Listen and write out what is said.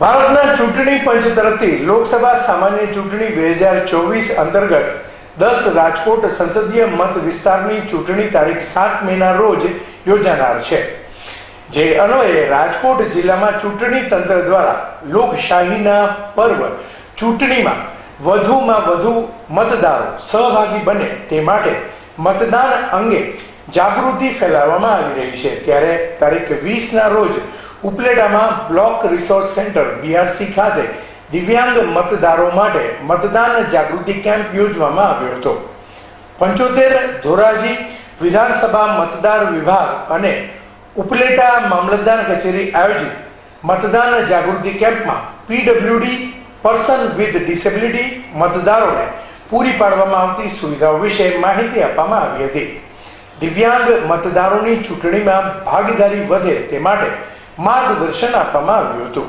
ભારતના ચૂંટણી પંચ તરફથી લોકસભા સામાન્ય ચૂંટણી બે હજાર ચોવીસ અંતર્ગત દસ રાજકોટ સંસદીય મત વિસ્તારની ચૂંટણી તારીખ સાત મેના રોજ યોજાનાર છે. જે અન્વયે રાજકોટ જિલ્લામાં ચૂંટણી તંત્ર દ્વારા લોકશાહીના પર્વ ચૂંટણીમાં વધુમાં વધુ મતદારો સહભાગી બને તે માટે મતદાન અંગે જાગૃતિ ફેલાવવામાં આવી રહી છે. ત્યારે તારીખ વીસના રોજ ઉપલેટામાં બ્લોક રિસોર્સ સેન્ટર બીઆરસી ખાતે દિવ્યાંગ મતદારો માટે મતદાન જાગૃતિ કેમ્પ યોજવામાં આવ્યો હતો. પંચોતેર ધોરાજી વિધાનસભા મતદાર વિભાગ અને ઉપલેટા મામલતદાર કચેરી આયોજિત મતદાન જાગૃતિ કેમ્પમાં પીડબ્લ્યુડી પર્સન વિથ ડિસેબિલિટી મતદારોને પૂરી પાડવામાં આવતી સુવિધાઓ વિશે માહિતી આપવામાં આવી હતી. દિવ્યાંગ મતદારોની ચૂંટણીમાં ભાગીદારી વધે તે માટે માર્ગદર્શન આપવામાં આવ્યું હતું.